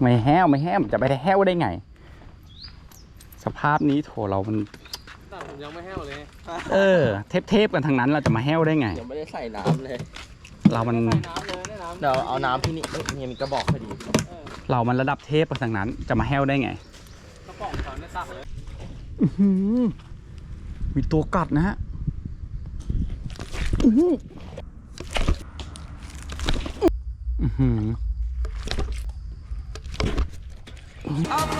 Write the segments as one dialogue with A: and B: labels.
A: ไม่แห้วไม่แห้วจะไปได้แห้วได้ไง สภาพนี้โถเรามัน
B: แต่ผมยังไม่แห้วเลย
A: เออ เทปเทปๆกันทางนั้นเราจะมาแห้วได้ไง
C: ยังไม่ได้ใส่น้ำเลย
A: เรามัน
B: ใส่น้ำเลยได้น้ำ
C: เดี๋ยวเอาน้ำที่นี่เอ้ยเนี่ยมีกระบอกพอดี
B: เออ
A: เรามันระดับเทพกันทางนั้น จะมาแห้วได้ไง
B: กระป๋องเขาเนี่ยตักเลย
A: อื้อหือมีตัวกัดนะฮะอื้อหืออื้อหือ
D: I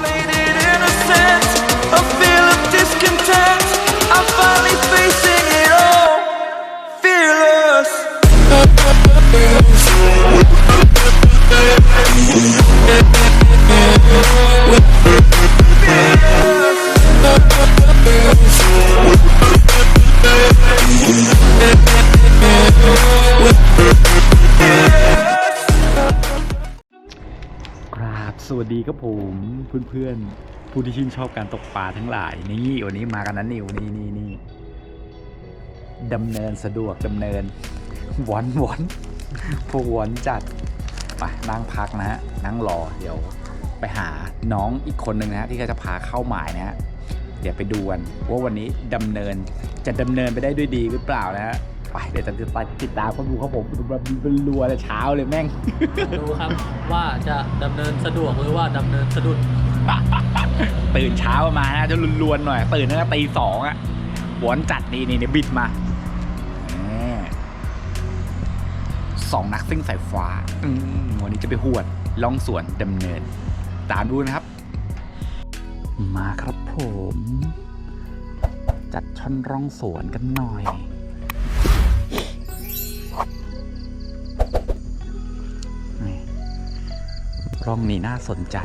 D: played it innocent,
A: ครับผมเพื่อนๆผู้ที่ชื่นชอบการตกปลาทั้งหลาย นี่วันนี้มากันนั้นนิวนี่นี่นี่ดำเนินสะดวกดำเนินวอนวอนพวกวอนจัดไปนั่งพักนะฮะนั่งรอเดี๋ยวไปหาน้องอีกคนหนึ่งนะฮะที่เขาจะพาเข้าหมายนะฮะเดี๋ยวไปดูกันว่าวันนี้ดำเนินจะดำเนินไปได้ด้วยดีหรือเปล่านะฮะ ไปเดี๋ยวจะติดตามข้อมูลครับผมแบบเป็นรัวเลยเช้าเลยแม่ง
B: ดูครับว่าจะดำเนินสะดวกหรือว่าดำเนินสะดุด
A: ตื่นเช้ามานะจะลวนๆหน่อย ตื่นตั้งแต่ตีสองอะหวนจัดนี่นี่นี่บิดมาแหมสองนักซิ่งสายฟ้าอืมวันนี้จะไปหวดล่องสวนดำเนิน ตามดูนะครับ มาครับผม จัดช่อนร่องสวนกันหน่อย ร่องนี้น่าสนใจ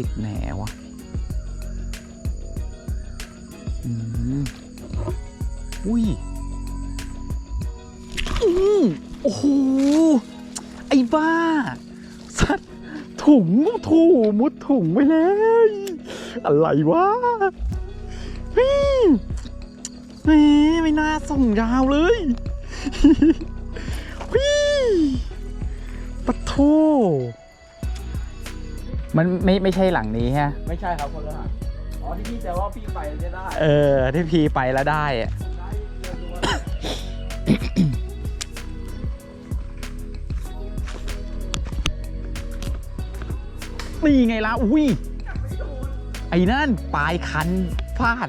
A: ติดแหนวะอืมอุ้ยอืมโอ้โห ไอ้บ้า สัตว์ถุงถูมุดถุงไปเลยอะไรวะฮ้ยแหมไม่น่าส่งยาวเลยฮ้ยปะโท มันไม่ไม่ใช่หลังนี้ฮะ
C: ไม่ใช่ครับคนละหางอ๋อที่พี่แต่ว่าพี่ไปจะได้
A: เออ ที่พีไปแล้วได้อะนี่ไงล่ะ อุ้ย ไอ้นั่นปลายคันพลาด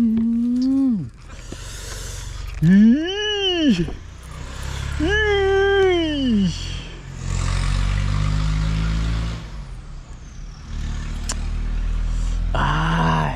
A: อืมอีอีอ้าย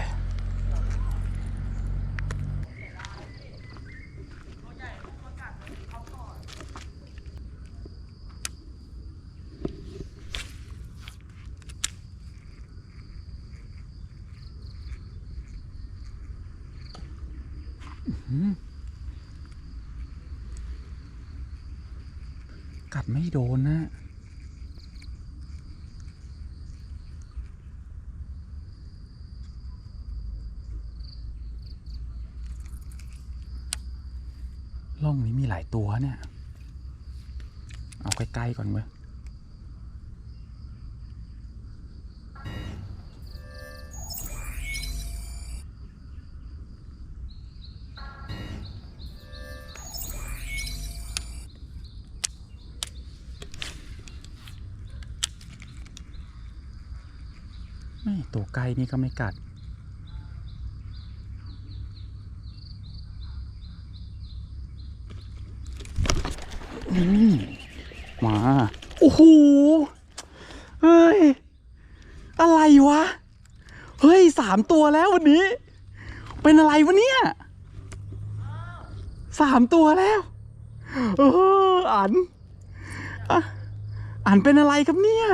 A: กัด ไม่โดนนะล่องนี้มีหลายตัวเนี่ย เอาใกล้ๆก่อนเว้ย นี่ก็ไม่กัด นี่มา โอ้โห เฮ้ย อะไรวะ เฮ้ยสามตัวแล้ววันนี้ เป็นอะไรวะเนี่ยสามตัวแล้วเอออันอะอันเป็นอะไรครับเนี่ย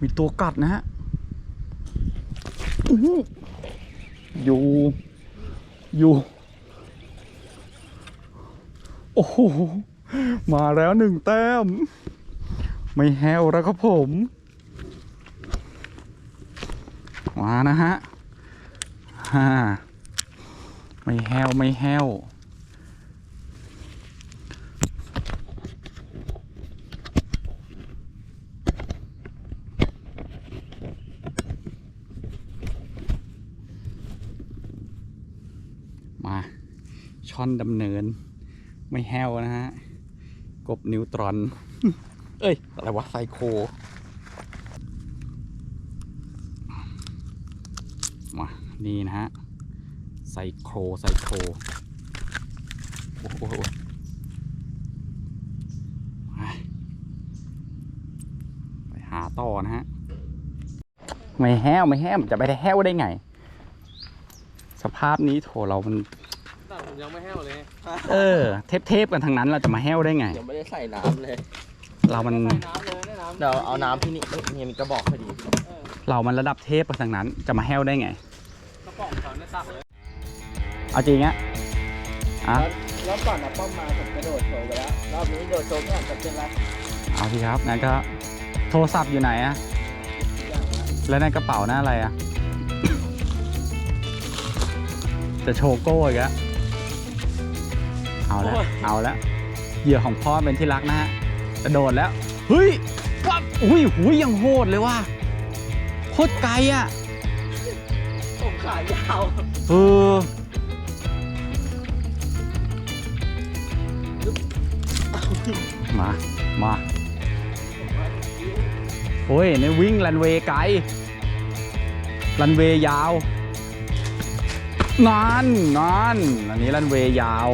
A: มีตัวกัดนะฮะอยู่ อยู่ โอ้โห มาแล้วหนึ่งแต้ม ไม่แฮวแล้วครับผม มานะฮะฮ่าไม่แฮวไม่แฮว มา ช่อนดำเนิน ไม่แห้วนะฮะ กบนิวตรอน เอ้ย อะไรวะไซโค มา นี่นะฮะ ไซโครไซโครโอ้โหไปหาต่อนะฮะ ไม่แห้ว ไม่แห้ว จะไปได้แห้วได้ไง สภาพนี้โถเรามัน
B: ผมยังไม่แห้วเลย
A: เออ เทปเทปๆกันทั้งนั้นเราจะมาแห้วได้ไง
C: ยังไม่ได้ใส่น้ำเลย
A: เรามัน
B: ใส่น้ำเลยได้น้ำ
C: เดี๋ยวเอาน้ำที่นี่เอ้ยเนี่ยมีกระบอกพอดี
A: เรามันระดับเทปกันทั้งนั้นจะมาแห้วได้ไง
B: กระป๋องเขาเนี่ยตักเลย
A: เอาจริงอะอะ
C: รอบก่อนนะป้อมมาผมกระโดดโชว์ไปแล้ว รอบนี้โดดโชว์ไม่อาจจะเป็นไร
A: เอาสิครับงั้นก็โทรศัพท์อยู่ไหนอะแล้วในกระเป๋าหน้าอะไรอะจะโชว์โก้อีกแล้ว เอาแล้วเอาแล้วเหยื่อของพ่อเป็นที่รักนะฮะกระโดดแล้วเฮ้ยวับอุ้ยหุยยังโหดเลยว่ะโคตรไกลอะ
C: ผมขายาว
A: เออมา มา โอ้ยในวิ่งรันเวย์ไกลรันเวย์ยาว นานนานอันนี้รันเวย์ยาว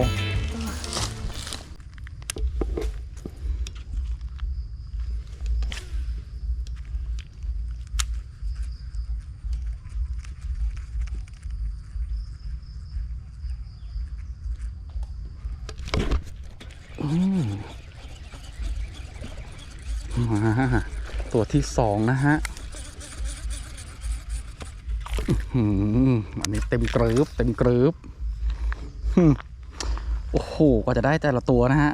A: มาตัว ที่สองนะฮะอันนี้เต็มกรึบเต็มกรึบโอ้โหกว่าจะได้แต่ละตัวนะฮะ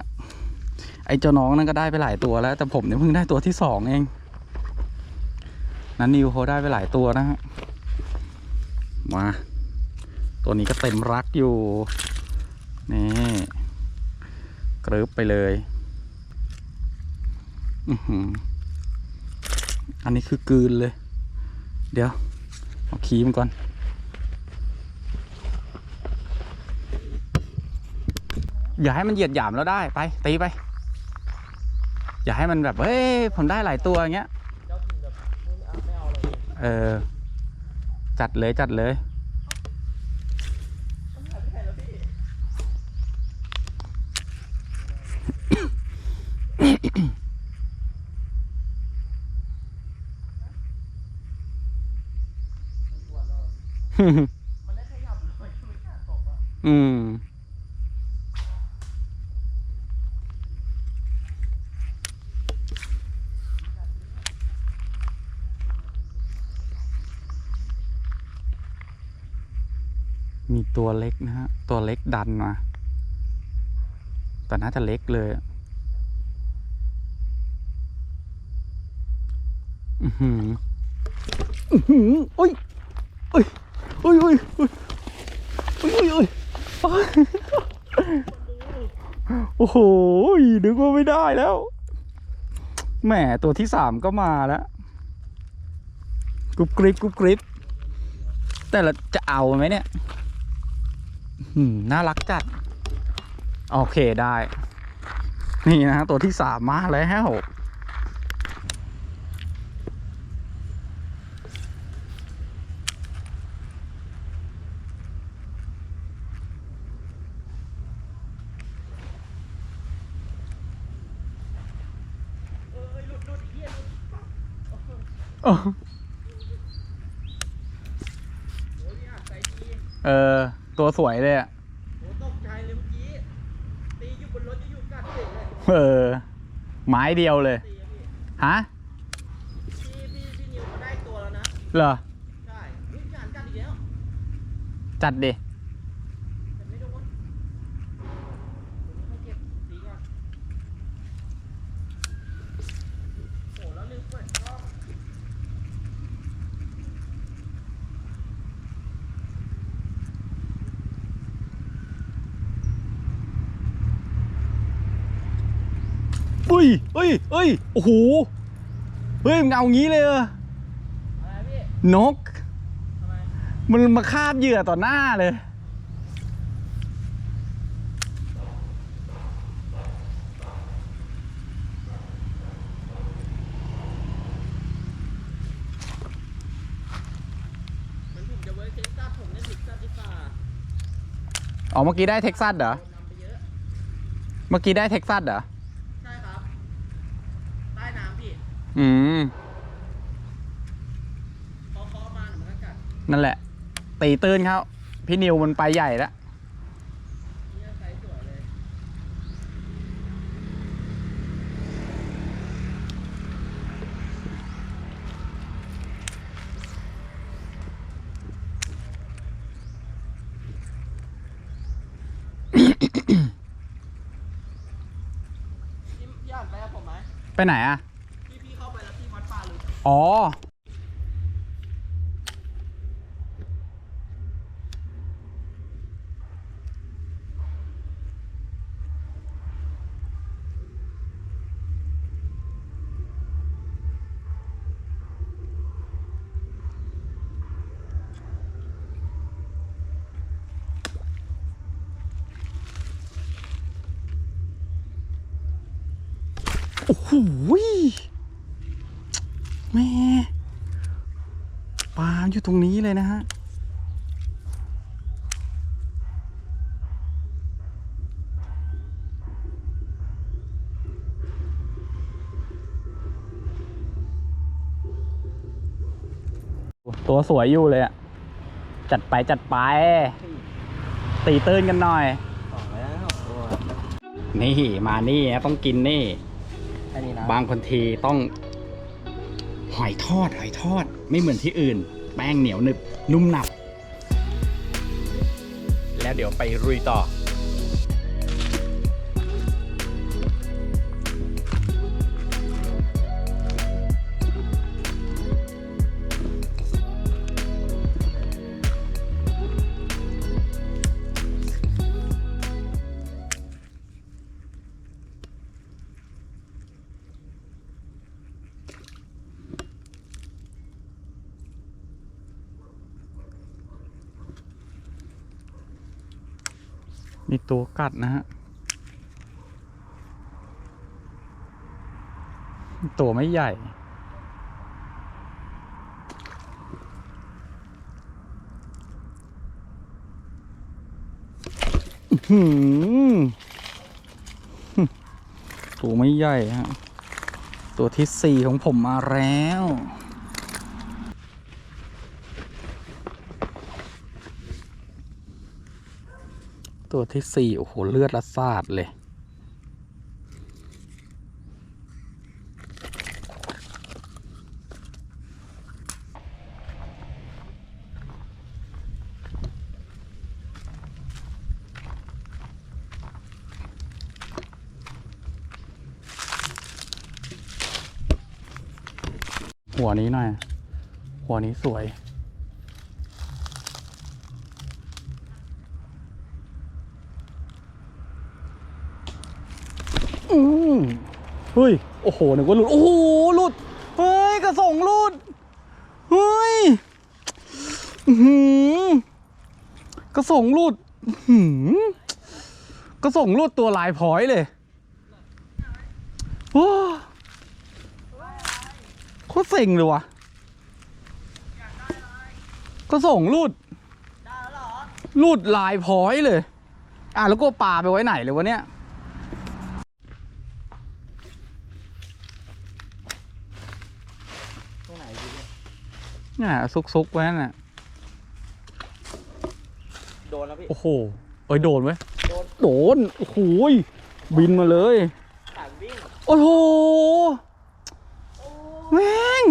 A: ไอ้เจ้าน้องนั่นก็ได้ไปหลายตัวแล้ว แต่ผมเนี่ยเพิ่งได้ตัวที่สองเอง นันนิวเขาได้ไปหลายตัวนะฮะ มา ตัวนี้ก็เต็มรักอยู่ นี่กรึบไปเลย อือหือ อันนี้คือกืนเลย เดี๋ยว เอาขีมันก่อน อย่าให้มันเหยียดหยามแล้วได้ไป ตีไป อย่าให้มันแบบ เฮ้ย ผมได้หลายตัวอย่างเงี้ย เออ จัดเลยจัดเลย อืมมีตัวเล็กนะฮะ ตัวเล็กดันมา แต่น่าจะเล็กเลยอือหืออือหือโอ้ยโอ้ย อ้ยโอ้ยโอ้ยโอ้ยโอ้ยโอ้ยโอ้โหนึกว่าไม่ได้แล้วแหมตัวที่สามก็มาแล้วกรุบกริบกรุบกริบแต่เราจะเอาไหมเนี่ยน่ารักจัด โอเคได้ นี่นะฮะตัวที่สามมาแล้ว เออเออ ตัวสวยเลยอะ
C: โอ้ตกใจเลยเมื่อกี้ตีอยู่บนรถจะอยู่กัดเฉยเลย
A: เออ ไม้เดียวเลย
C: ตีอะพี่
A: ฮะ
C: พี่พี่พี่นิวเขาได้ตัวแล้วนะ
A: เหรอ
C: ใช่เฮ้ยงานกัดอีกแล้ว
A: จัดดิ
C: แต่ไม่โดนผมให้เก็บตีก่อนโอ้แล้วลืมเปิดกล้อง
A: อุ้ยเอ้ยเอ้ยโอ้โหเฮ้ยมันเอางี้เลยเอ
C: อ
A: นก
C: มั
A: นมาคาบเหยื่อต่อหน้าเลยอ๋อเมื่อกี้ได้เท็กซัสเหรอ
C: เมื่
A: อกี้ได้เท็กซัสเหรอ
C: ใช่ครับ ใต้น้ำพี่
A: อืม
C: พอเคาะมาเหมือนกันกัด
A: นั่นแหละ ตีตื้นเขาพี่นิวมันไปใหญ่แล้ว
C: นี่ไซส์สวยเลยพี่พี่อ่านไปกับผมไหม
A: ไปไหนอะ อ๋อ โอ้โหแม่ปลา อยู่ตรงนี้เลยนะฮะตัวสวยอยู่เลยอะจัดไปจัดไป ตีตื้นกันหน่อย
C: สองแล้วตัว
A: นี่มานี่นะต้องกินนี่
C: อันนี้นะ
A: บางคนทีต้อง หอยทอด หอยทอดไม่เหมือนที่อื่น แป้งเหนียวหนึบนุ่มหนับ แล้วเดี๋ยวไปรุยต่อ มีตัวกัดนะฮะ ตัวไม่ใหญ่ ตัวไม่ใหญ่ฮะ ตัวที่สี่ของผมมาแล้ว ตัวที่สี่โอ้โห เลือดละสาดเลย หัวนี้หน่อย หัวนี้สวย เฮ้ย โอ้โหนึกว่าหลุด โอ้โหหลุด เฮ้ย กระส่งหลุด เฮ้ยหือกระส่งหลุดหือกระส่งหลุดตัวลายพอยเลยโอ้โคตรเซ็งเลยวะกระส่งหลุดหลุดลายพอยเลย อะแล้วก็ปลาไปไว้ไหนเลยวะเนี่ย
C: ตรงไหนดีเนี่ย
A: น่ะซุกซุกๆไว้น่ะ
C: โดนแล้วพี่
A: โอ้โห เอ้ยโดนไว้ย
C: โดน
A: โดน โอ้โหยบินมาเลย
C: หางวิ่ง
A: โอ้โหแม่ง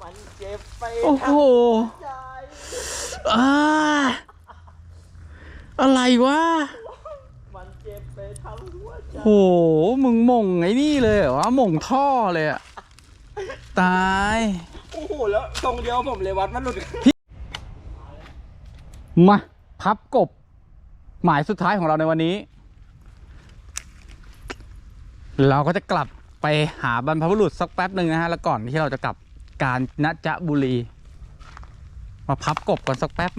C: มันเจ็บไป
A: โอ้โห
C: ใจ
A: อ่า อะไรวะ
C: มันเจ็บไปทั้งหัวใจ
A: โห มึงหม่งไอ้นี่เลยเหรอวะหม่งท่อเลยอะตาย
C: โอ้โหแล้วตรงเดียวผมเลยวัดมันหลุด
A: มาพับกบ หมายสุดท้ายของเราในวันนี้ เราก็จะกลับไปหาบรรพบุรุษสักแป๊บหนึ่งนะฮะแล้วก่อนที่เราจะกลับกาญจนบุรี มาพับกบก่อนสักแป๊บ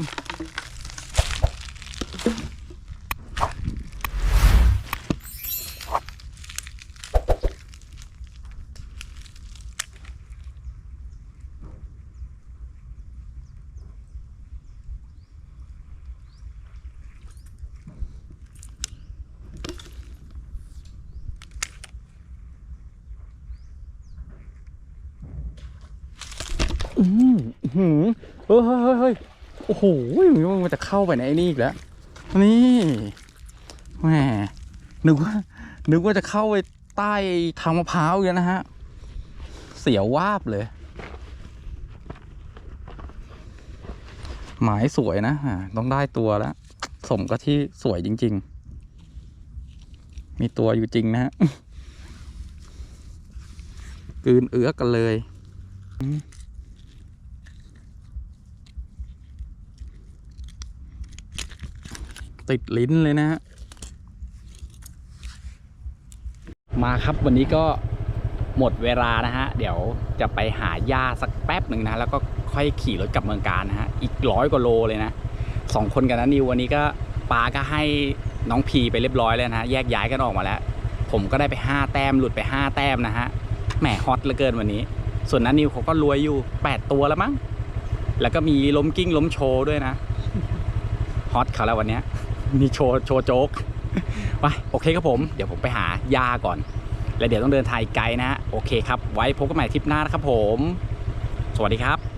A: อืม หืมเฮ้ยเฮ้ยเฮ้ยเฮ้ยโอ้โหมันจะเข้าไปในไอ้นี่อีกแล้ว นี่แหมนึกว่า นึกว่าจะเข้าไปใต้ทางมะพร้าวอยู่นะฮะ เสียววาบเลย หมายสวยนะอ่าต้องได้ตัวแล้ว สมก็ที่สวยจริง ๆ มีตัวอยู่จริงนะฮะกืนเอื้อกกันเลย ติดลิ้นเลยนะฮะมาครับวันนี้ก็หมดเวลานะฮะ เดี๋ยวจะไปหาหญ้าสักแป๊บหนึ่งนะ แล้วก็ค่อยขี่รถกลับเมืองการนะฮะ อีกร้อยกว่าโลเลยนะสองคนกันนะนิววันนี้ก็ปาก็ให้น้องพีไปเรียบร้อยแล้วนะฮะ แยกย้ายกันออกมาแล้ว ผมก็ได้ไป 5 แต้มหลุดไป 5 แต้มนะฮะแหมฮอตเหลือเกินวันนี้ ส่วนนั้นนิวเขาก็รวยอยู่ 8 ตัวแล้วมั้งแล้วก็มีล้มกิ้งล้มโชว์ด้วยนะฮอตเขาแล้ววันเนี้ย มีโชว์โชว์โจ๊กไปโอเคครับผม เดี๋ยวผมไปหายาก่อน แล้วเดี๋ยวต้องเดินทางไกลนะฮะ โอเคครับ ไว้พบกันใหม่ทริปหน้านะครับผม สวัสดีครับ